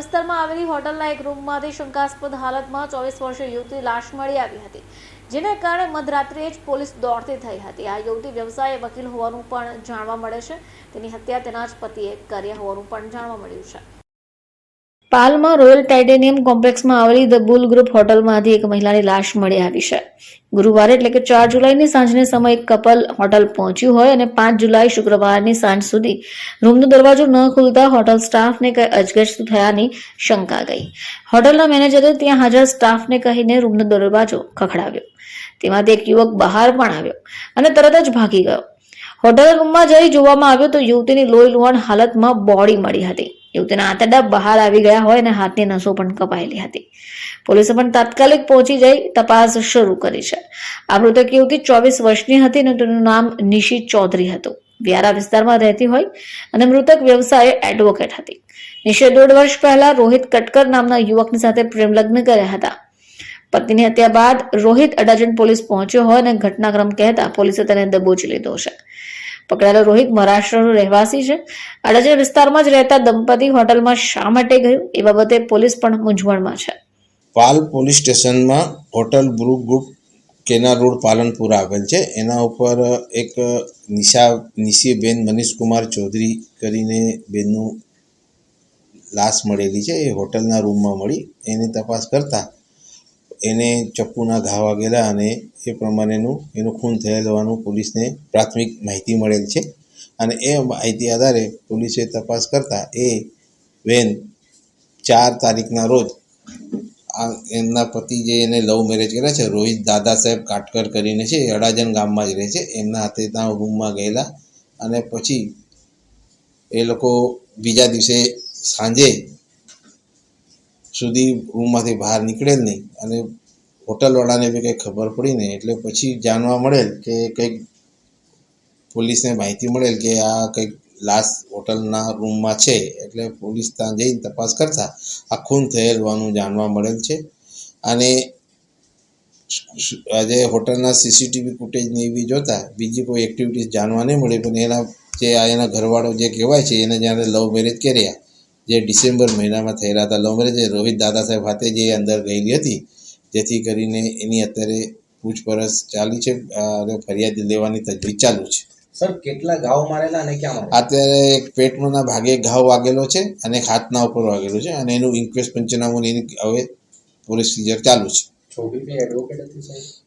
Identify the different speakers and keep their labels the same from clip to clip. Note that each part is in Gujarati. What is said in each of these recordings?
Speaker 1: વિસ્તારમાં આવેલી હોટલના એક રૂમમાંથી શંકાસ્પદ હાલતમાં ચોવીસ વર્ષીય યુવતી લાશ મળી આવી હતી, જેને કારણે મધરાત્રિએ જ પોલીસ દોડતી થઈ હતી. આ યુવતી વ્યવસાય વકીલ હોવાનું પણ જાણવા મળે છે. તેની હત્યા તેના જ પતિએ કર્યા હોવાનું પણ જાણવા મળ્યું છે. પાલમાં રોયલ ટાઇટેનિયમ કોમ્પ્લેક્સમાં આવેલી ધ બુલ ગ્રુપ હોટલમાંથી એક મહિલાની લાશ મળી આવી છે. ગુરુવારે એટલે કે ચાર જુલાઈની સાંજને સમય એક કપલ હોટલ પહોંચ્યું હોય અને પાંચ જુલાઈ શુક્રવારની સાંજ સુધી રૂમનો દરવાજો ન ખુલતા હોટલ સ્ટાફને કંઈ અજગજ થયાની શંકા ગઈ. હોટલના મેનેજરે ત્યાં હાજર સ્ટાફને કહીને રૂમનો દરવાજો ખખડાવ્યો. તેમાંથી એક યુવક બહાર પણ આવ્યો અને તરત જ ભાગી ગયો. હોટલ રૂમમાં જઈ જોવામાં આવ્યો તો યુવતીની લોહી લુહાણ હાલતમાં બોડી મળી હતી. યુવતીના આંતરડા બહાર આવી ગયા હોય અને હાથની નસો પણ કપાયેલી હતી. પોલીસે પણ તાત્કાલિક પહોંચી જઈ તપાસ શરૂ કરી છે. આ મૃતક યુવતી ચોવીસ વર્ષની હતી અને તેનું નામ નિશી ચૌધરી હતું. વ્યારા વિસ્તારમાં રહેતી હોય અને મૃતક વ્યવસાય એડવોકેટ હતી. નિશે દોઢ વર્ષ પહેલા રોહિત કટકર નામના યુવકની સાથે પ્રેમ લગ્ન કર્યા હતા. પત્નીની હત્યા બાદ રોહિત અડાજણ પોલીસ પહોંચ્યો હોય અને ઘટનાક્રમ કહેતા પોલીસે તેને દબોચી લીધો છે. પકડાયેલો રોહિત મહારાષ્ટ્રનો રહેવાસી છે. અડાજણ વિસ્તારમાં જ રહેતા દંપતી હોટલમાં શા માટે ગયું? એ બાબતે પોલીસ પણ મૂંઝવણમાં છે.
Speaker 2: પાલ પોલીસ સ્ટેશનમાં હોટલ બ્રુ ગ્રુપ કેના રોડ પાલનપુર આવેલ છે. એના ઉપર એક નિશા, નિશીબેન મનીષકુમાર ચૌધરી કરીને બેનનું લાશ મળેલી છે. એ હોટલના રૂમમાં મળી. એની તપાસ કરતાં એને ચપ્પુના ઘા વાગેલા અને એ પ્રમાણેનું એનું ખૂન થયેલ હોવાનું પોલીસને પ્રાથમિક માહિતી મળેલ છે. અને એ માહિતી આધારે પોલીસે તપાસ કરતાં એ વેન ચાર તારીખના રોજ આ એમના પતિ જે એને લવ મેરેજ કર્યા છે, રોહિત દાદા સાહેબ કાટકર કરીને છે અડાજન ગામમાં જ રહે છે, એમના હાથે ત્યાં રૂમમાં ગયેલા અને પછી એ લોકો બીજા દિવસે સાંજે સુધી રૂમમાંથી બહાર નીકળેલ નહીં. અને હોટલવાળાને બી કંઈ ખબર પડી નહીં. એટલે પછી જાણવા મળેલ કે કંઈક પોલીસને માહિતી મળેલ કે આ કંઈક લાશ હોટલના રૂમમાં છે. એટલે પોલીસ ત્યાં જઈને તપાસ કરતા આ ખૂન થયેલ હોવાનું જાણવા મળેલ છે. અને આજે હોટલના સીસીટીવી ફૂટેજને એવી જોતા બીજી કોઈ એક્ટિવિટીઝ જાણવા નહીં મળી. પણ એના જે આ એના ઘરવાળો જે કહેવાય છે, એને જ્યારે લવ મેરેજ કર્યા. જે ડિસેમ્બર મહિનામાં થયેલા હતા. લવ મેરેજ રોહિત દાદા સાહેબ હાથે જે અંદર ગયેલી હતી જેથી કરીને એની અત્યારે પૂછપરછ ચાલી છે અને ફરિયાદ લેવાની તજવીજ ચાલુ છે.
Speaker 3: સર કેટલા ઘાવ મારેલા અને ક્યાં મારેલા?
Speaker 2: અત્યારે એક પેટના ભાગે ઘાવ વાગેલો છે અને એક હાથના ઉપર વાગેલો છે અને એનું ઇન્ક્વેસ્ટ પંચનામું એની હવે પ્રોસિજર ચાલુ છે.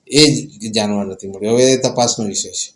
Speaker 2: એ જ જાણવા નથી મળ્યું. હવે એ તપાસનો વિષય છે.